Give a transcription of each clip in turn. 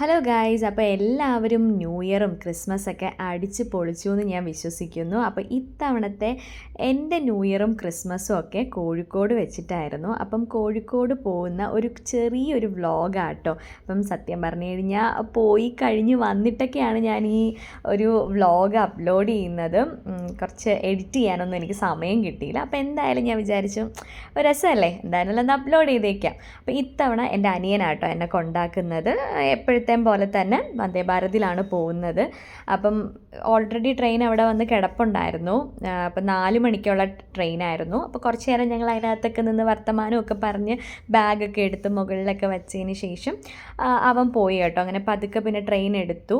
Hello guys അപ്പോൾ എല്ലാവരും new ഇയറും ക്രിസ്മസൊക്കെ അടിച്ച് പൊളിച്ചു എന്ന് ഞാൻ വിശ്വസിക്കുന്നു. അപ്പോൾ ഇത്തവണത്തെ എന്റെ ന്യൂ ഇയറും ക്രിസ്മസും ഒക്കെ കോഴിക്കോട് വെച്ചിട്ടായിരുന്നു. അപ്പം കോഴിക്കോട് പോകുന്ന ഒരു ചെറിയൊരു വ്ളോഗാട്ടോ അപ്പം സത്യം പറഞ്ഞു കഴിഞ്ഞാൽ പോയി കഴിഞ്ഞ് വന്നിട്ടൊക്കെയാണ് ഞാൻ ഈ ഒരു വ്ളോഗ് അപ്ലോഡ് ചെയ്യുന്നത്. കുറച്ച് എഡിറ്റ് ചെയ്യാനൊന്നും എനിക്ക് സമയം കിട്ടിയില്ല. അപ്പോൾ എന്തായാലും ഞാൻ വിചാരിച്ചു രസമല്ലേ? എന്തായാലും ഒന്ന് അപ്ലോഡ് ചെയ്തേക്കാം. അപ്പോൾ ഇത്തവണ എന്റെ അനിയനാട്ടോ എന്നെ കൊണ്ടാക്കുന്നത്. എപ്പോഴത്തെയും പോലെ തന്നെ വന്ദേ ഭാരതിലാണ് പോകുന്നത്. അപ്പം ഓൾറെഡി ട്രെയിൻ അവിടെ വന്ന് കിടപ്പുണ്ടായിരുന്നു. അപ്പം നാല് മണിക്കുള്ള ട്രെയിനായിരുന്നു അപ്പോൾ കുറച്ച് നേരം ഞങ്ങൾ അതിനകത്തൊക്കെ നിന്ന് വർത്തമാനമൊക്കെ പറഞ്ഞ് ബാഗൊക്കെ എടുത്ത് മുകളിലൊക്കെ വെച്ചതിന് ശേഷം അവൻ പോയി കേട്ടോ. അങ്ങനെ പതുക്കെ പിന്നെ ട്രെയിൻ എടുത്തു.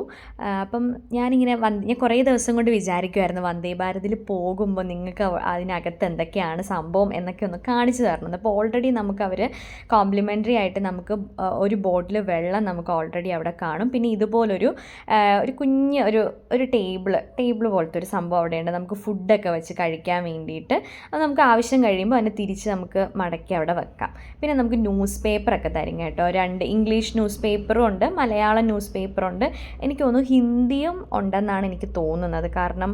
അപ്പം ഞാനിങ്ങനെ വന്ന് ഞാൻ കുറേ ദിവസം കൊണ്ട് വിചാരിക്കുമായിരുന്നു വന്ദേ ഭാരതിൽ പോകുമ്പോൾ നിങ്ങൾക്ക് അതിനകത്ത് എന്തൊക്കെയാണ് സംഭവം എന്നൊക്കെ ഒന്ന് കാണിച്ചു തരണം. അപ്പോൾ ഓൾറെഡി നമുക്ക് അവർ കോംപ്ലിമെന്ററി ആയിട്ട് നമുക്ക് ഒരു ബോട്ടിൽ വെള്ളം നമുക്ക് ഓൾറെഡി അവിടെ കാണും. പിന്നെ ഇതുപോലൊരു ഒരു കുഞ്ഞ് ഒരു ഒരു ടേബിൾ ടേബിൾ പോലത്തെ ഒരു സംഭവം അവിടെയുണ്ട്. നമുക്ക് ഫുഡൊക്കെ വെച്ച് കഴിക്കാൻ വേണ്ടിയിട്ട് അത് നമുക്ക് ആവശ്യം കഴിയുമ്പോൾ അതിനെ തിരിച്ച് നമുക്ക് മടക്കി അവിടെ വെക്കാം. പിന്നെ നമുക്ക് ന്യൂസ് പേപ്പറൊക്കെ തരും കേട്ടോ. രണ്ട് ഇംഗ്ലീഷ് ന്യൂസ് പേപ്പറും ഉണ്ട് മലയാളം ന്യൂസ് പേപ്പറുണ്ട് എനിക്ക് തോന്നുന്നു ഹിന്ദിയും ഉണ്ടെന്നാണ് എനിക്ക് തോന്നുന്നത്. കാരണം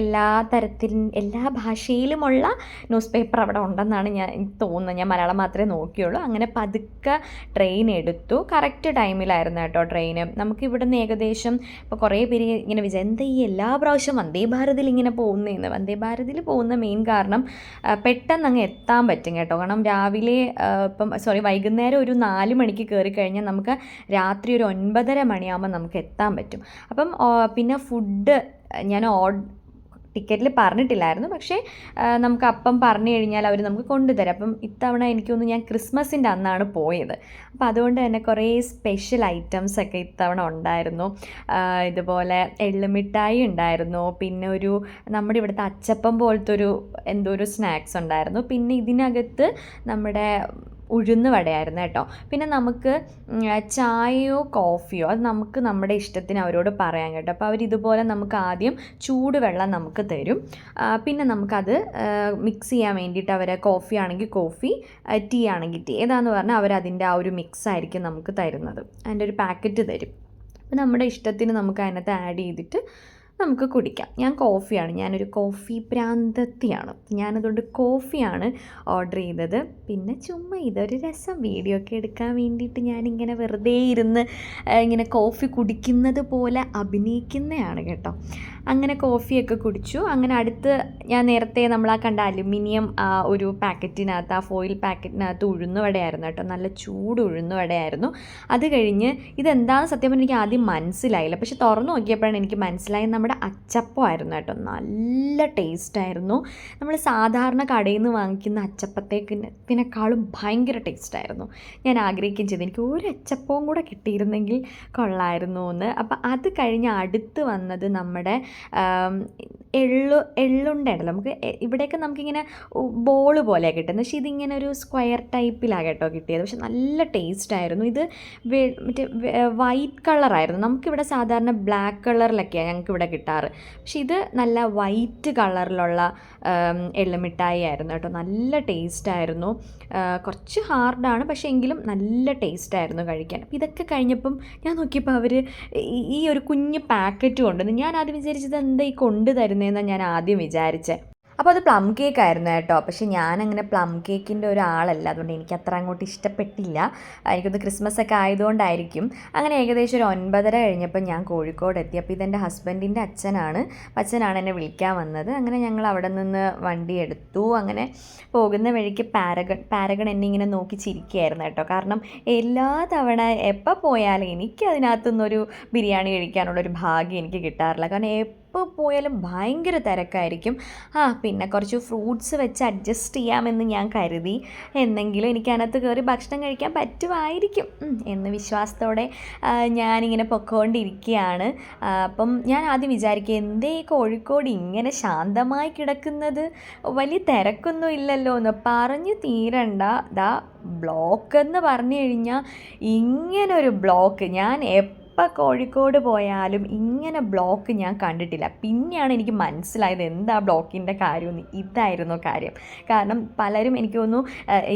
എല്ലാ തരത്തിൽ എല്ലാ ഭാഷയിലുമുള്ള ന്യൂസ് പേപ്പർ അവിടെ ഉണ്ടെന്നാണ് ഞാൻ തോന്നുന്നത്. ഞാൻ മലയാളം മാത്രമേ നോക്കിയുള്ളൂ. അങ്ങനെ പതുക്കെ ട്രെയിൻ എടുത്തു. കറക്റ്റ് ടൈമിലായിരുന്നു കേട്ടോ ട്രെയിന് നമുക്ക് ഇവിടുന്ന് ഏകദേശം ഇപ്പോൾ കുറേ പേര് ഇങ്ങനെ വിചാരിച്ചു എന്താ ഈ എല്ലാ പ്രാവശ്യം വന്ദേ ഭാരതിൽ ഇങ്ങനെ പോകുന്നതെന്ന് വന്ദേ ഭാരതിൽ പോകുന്ന മെയിൻ കാരണം പെട്ടെന്ന് അങ്ങ് എത്താൻ പറ്റും കേട്ടോ. കാരണം രാവിലെ ഇപ്പം സോറി വൈകുന്നേരം ഒരു നാല് മണിക്ക് കയറി കഴിഞ്ഞാൽ നമുക്ക് രാത്രി ഒരു ഒൻപതര മണിയാകുമ്പോൾ നമുക്ക് എത്താൻ പറ്റും. അപ്പം പിന്നെ ഫുഡ് ഞാൻ ഓഡ് ടിക്കറ്റിൽ പറഞ്ഞിട്ടില്ലായിരുന്നു. പക്ഷേ നമുക്ക് അപ്പം പറഞ്ഞു കഴിഞ്ഞാൽ അവർ നമുക്ക് കൊണ്ടുതരും. അപ്പം ഇത്തവണ എനിക്കൊന്ന് ഞാൻ ക്രിസ്മസിന്റെ അന്നാണ് പോയത്. അപ്പോൾ അതുകൊണ്ട് തന്നെ കുറേ സ്പെഷ്യൽ ഐറ്റംസ് ഒക്കെ ഇത്തവണ ഉണ്ടായിരുന്നു. ഇതുപോലെ എള്ളുമിഠായി ഉണ്ടായിരുന്നു. പിന്നെ ഒരു നമ്മുടെ ഇവിടുത്തെ അച്ചപ്പം പോലത്തെ ഒരു എന്തോ ഒരു സ്നാക്സ് ഉണ്ടായിരുന്നു. പിന്നെ ഇതിനകത്ത് നമ്മുടെ ഉഴുന്ന് വടയായിരുന്നു കേട്ടോ. പിന്നെ നമുക്ക് ചായയോ കോഫിയോ അത് നമുക്ക് നമ്മുടെ ഇഷ്ടത്തിന് അവരോട് പറയാൻ കേട്ടോ. അപ്പോൾ അവരിതുപോലെ നമുക്ക് ആദ്യം ചൂടുവെള്ളം നമുക്ക് തരും. പിന്നെ നമുക്കത് മിക്സ് ചെയ്യാൻ വേണ്ടിയിട്ട് അവരെ കോഫി ആണെങ്കിൽ കോഫി ടീ ആണെങ്കിൽ ടീ ഏതാന്ന് പറഞ്ഞാൽ അവരതിന്റെ ആ ഒരു മിക്സ് ആയിരിക്കും നമുക്ക് തരുന്നത്. അതിന്റെ ഒരു പാക്കറ്റ് തരും. അപ്പോൾ നമ്മുടെ ഇഷ്ടത്തിന് നമുക്ക് അതിനകത്ത് ആഡ് ചെയ്തിട്ട് നമുക്ക് കുടിക്കാം. ഞാൻ കോഫിയാണ്. ഞാനൊരു കോഫി പ്രാന്തത്തിയാണ്. ഞാനതുകൊണ്ട് കോഫിയാണ് ഓർഡർ ചെയ്തത്. പിന്നെ ചുമ്മാ ഇതൊരു രസം. വീഡിയോ ഒക്കെ എടുക്കാൻ വേണ്ടിയിട്ട് ഞാനിങ്ങനെ വെറുതെ ഇരുന്ന് ഇങ്ങനെ കോഫി കുടിക്കുന്നത് പോലെ അഭിനയിക്കുന്നതാണ് കേട്ടോ. അങ്ങനെ കോഫിയൊക്കെ കുടിച്ചു. അങ്ങനെ അടുത്ത് ഞാൻ നേരത്തെ നമ്മൾ ആ കണ്ട അലുമിനിയം ഒരു പാക്കറ്റിനകത്ത് ആ ഫോയിൽ പാക്കറ്റിനകത്ത് ഉഴുന്നുവടയായിരുന്നു കേട്ടോ. നല്ല ചൂട് ഉഴുന്നുവടയായിരുന്നു അത് കഴിഞ്ഞ് ഇതെന്താണെന്ന് സത്യം പറഞ്ഞാൽ എനിക്ക് ആദ്യം മനസ്സിലായില്ല. പക്ഷെ തുറന്നു നോക്കിയപ്പോഴാണ് എനിക്ക് മനസ്സിലായത് നമ്മുടെ അച്ചപ്പമായിരുന്നു കേട്ടോ. നല്ല ടേസ്റ്റായിരുന്നു നമ്മൾ സാധാരണ കടയിൽ നിന്ന് വാങ്ങിക്കുന്ന അച്ചപ്പത്തേക്കിനേക്കാളും ഭയങ്കര ടേസ്റ്റായിരുന്നു ഞാൻ ആഗ്രഹിക്കുകയും ചെയ്തു. എനിക്ക് ഒരു അച്ചപ്പവും കൂടെ കിട്ടിയിരുന്നെങ്കിൽ കൊള്ളായിരുന്നു എന്ന് അപ്പം അത് കഴിഞ്ഞ് അടുത്ത് വന്നത് നമ്മുടെ എള്ളു എള്ളുണ്ടല്ലോ നമുക്ക് ഇവിടെയൊക്കെ നമുക്കിങ്ങനെ ബോൾ പോലെ കിട്ടുന്നത്. പക്ഷേ ഇതിങ്ങനെ ഒരു സ്ക്വയർ ടൈപ്പിലാണ് കേട്ടോ കിട്ടിയത്. പക്ഷെ നല്ല ടേസ്റ്റ് ആയിരുന്നു ഇത് മറ്റേ വൈറ്റ് കളറായിരുന്നു. നമുക്കിവിടെ സാധാരണ ബ്ലാക്ക് കളറിലൊക്കെയാണ് ഞങ്ങൾക്ക് ഇവിടെ കിട്ടാറ്. പക്ഷെ ഇത് നല്ല വൈറ്റ് കളറിലുള്ള എള്ളുമിഠായി ആയിരുന്നു കേട്ടോ. നല്ല ടേസ്റ്റ് ആയിരുന്നു കുറച്ച് ഹാർഡാണ്. പക്ഷേ എങ്കിലും നല്ല ടേസ്റ്റ് ആയിരുന്നു കഴിക്കാൻ. അപ്പോൾ ഇതൊക്കെ കഴിഞ്ഞപ്പം ഞാൻ നോക്കിയപ്പോൾ അവർ ഈ ഒരു കുഞ്ഞ് പാക്കറ്റ് കൊണ്ടുവന്ന് ഞാൻ ആദ്യം വിചാരിച്ചത് എന്താ ഈ കൊണ്ടു ഞാൻ ആദ്യം വിചാരിച്ചത് അപ്പോൾ അത് പ്ലം കേക്ക് ആയിരുന്നു കേട്ടോ. പക്ഷേ ഞാനങ്ങനെ പ്ലം കേക്കിന്റെ ഒരാളല്ല. അതുകൊണ്ട് എനിക്ക് അത്ര അങ്ങോട്ട് ഇഷ്ടപ്പെട്ടില്ല. എനിക്കൊന്ന് ക്രിസ്മസ് ഒക്കെ ആയതുകൊണ്ടായിരിക്കും. അങ്ങനെ ഏകദേശം ഒരു ഒൻപതര കഴിഞ്ഞപ്പോൾ ഞാൻ കോഴിക്കോട് എത്തി. അപ്പോൾ ഇതെന്റെ ഹസ്ബൻഡിന്റെ അച്ഛനാണ്. അച്ഛനാണ് എന്നെ വിളിക്കാൻ വന്നത്. അങ്ങനെ ഞങ്ങൾ അവിടെ നിന്ന് വണ്ടി എടുത്തു. അങ്ങനെ പോകുന്ന വഴിക്ക് പാരഗൺ പാരഗൺ എന്നെ ഇങ്ങനെ നോക്കി ചിരിക്കുകയായിരുന്നു കേട്ടോ. കാരണം എല്ലാ തവണ എപ്പോൾ പോയാലും എനിക്ക് അതിനകത്തുനിന്നൊരു ബിരിയാണി കഴിക്കാനുള്ളൊരു ഭാഗ്യം എനിക്ക് കിട്ടാറില്ല. കാരണം എപ്പോൾ പോയാലും ഭയങ്കര തിരക്കായിരിക്കും. ആ പിന്നെ കുറച്ച് ഫ്രൂട്ട്സ് വെച്ച് അഡ്ജസ്റ്റ് ചെയ്യാമെന്ന് ഞാൻ കരുതി. എന്നെങ്കിലും എനിക്ക് അതിനകത്ത് കയറി ഭക്ഷണം കഴിക്കാൻ പറ്റുമായിരിക്കും. എന്ന് വിശ്വാസത്തോടെ ഞാനിങ്ങനെ പൊക്കോണ്ടിരിക്കുകയാണ്. അപ്പം ഞാൻ ആദ്യം വിചാരിക്കുക എന്തേ കോഴിക്കോട് ഇങ്ങനെ ശാന്തമായി കിടക്കുന്നത്? വലിയ തിരക്കൊന്നും ഇല്ലല്ലോ എന്ന് പറഞ്ഞു തീരണ്ട. ദാ ബ്ലോക്ക് എന്ന് പറഞ്ഞു കഴിഞ്ഞാൽ ഇങ്ങനൊരു ബ്ലോക്ക് ഞാൻ എപ്പോൾ എപ്പോൾ കോഴിക്കോട് പോയാലും ഇങ്ങനെ ബ്ലോക്ക് ഞാൻ കണ്ടിട്ടില്ല. പിന്നെയാണ് എനിക്ക് മനസ്സിലായത് എന്താ ബ്ലോക്കിന്റെ കാര്യമെന്ന്. ഇതായിരുന്നു കാര്യം. കാരണം പലരും എനിക്ക് തോന്നുന്നു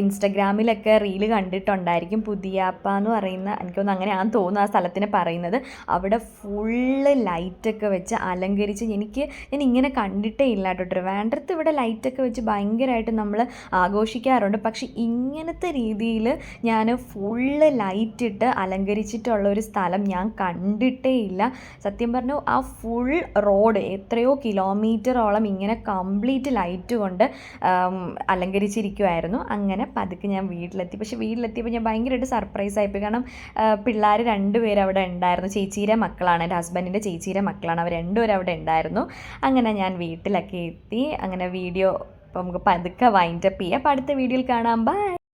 ഇൻസ്റ്റഗ്രാമിലൊക്കെ റീൽ കണ്ടിട്ടുണ്ടായിരിക്കും പുതിയാപ്പ എന്ന് പറയുന്ന എനിക്ക് തോന്നുന്നു അങ്ങനെയാണെന്ന് തോന്നുന്നു ആ സ്ഥലത്തിന് പറയുന്നത്. അവിടെ ഫുള്ള് ലൈറ്റൊക്കെ വെച്ച് അലങ്കരിച്ച് എനിക്ക് ഞാൻ ഇങ്ങനെ കണ്ടിട്ടേ ഇല്ല കേട്ടോ. ട്രിവാൻഡ്രത്ത് ഇവിടെ ലൈറ്റൊക്കെ വെച്ച് ഭയങ്കരമായിട്ട് നമ്മൾ ആഘോഷിക്കാറുണ്ട്. പക്ഷേ ഇങ്ങനത്തെ രീതിയിൽ ഞാൻ ഫുള്ള് ലൈറ്റിട്ട് അലങ്കരിച്ചിട്ടുള്ള ഒരു സ്ഥലം ഞാൻ കണ്ടിട്ടേ ഇല്ല. സത്യം പറഞ്ഞു ആ ഫുൾ റോഡ് എത്രയോ കിലോമീറ്ററോളം ഇങ്ങനെ കംപ്ലീറ്റ് ലൈറ്റ് കൊണ്ട് അലങ്കരിച്ചിരിക്കുമായിരുന്നു അങ്ങനെ പതുക്കെ ഞാൻ വീട്ടിലെത്തി. പക്ഷെ വീട്ടിലെത്തിയപ്പോൾ ഞാൻ ഭയങ്കരമായിട്ട് സർപ്രൈസ് ആയിപ്പോയി. കാരണം പിള്ളേർ രണ്ടുപേരും അവിടെ ഉണ്ടായിരുന്നു. ചേച്ചീരെ മക്കളാണ്. എന്റെ ഹസ്ബൻഡിന്റെ ചേച്ചീരെ മക്കളാണ്. അവർ രണ്ടുപേരും അവിടെ ഉണ്ടായിരുന്നു. അങ്ങനെ ഞാൻ വീട്ടിലൊക്കെ എത്തി. അങ്ങനെ വീഡിയോ അപ്പോൾ നമുക്ക് പതുക്കെ വൈൻഡപ്പ് ചെയ്യാം. അപ്പോൾ അടുത്ത വീഡിയോയിൽ കാണാം. ബൈ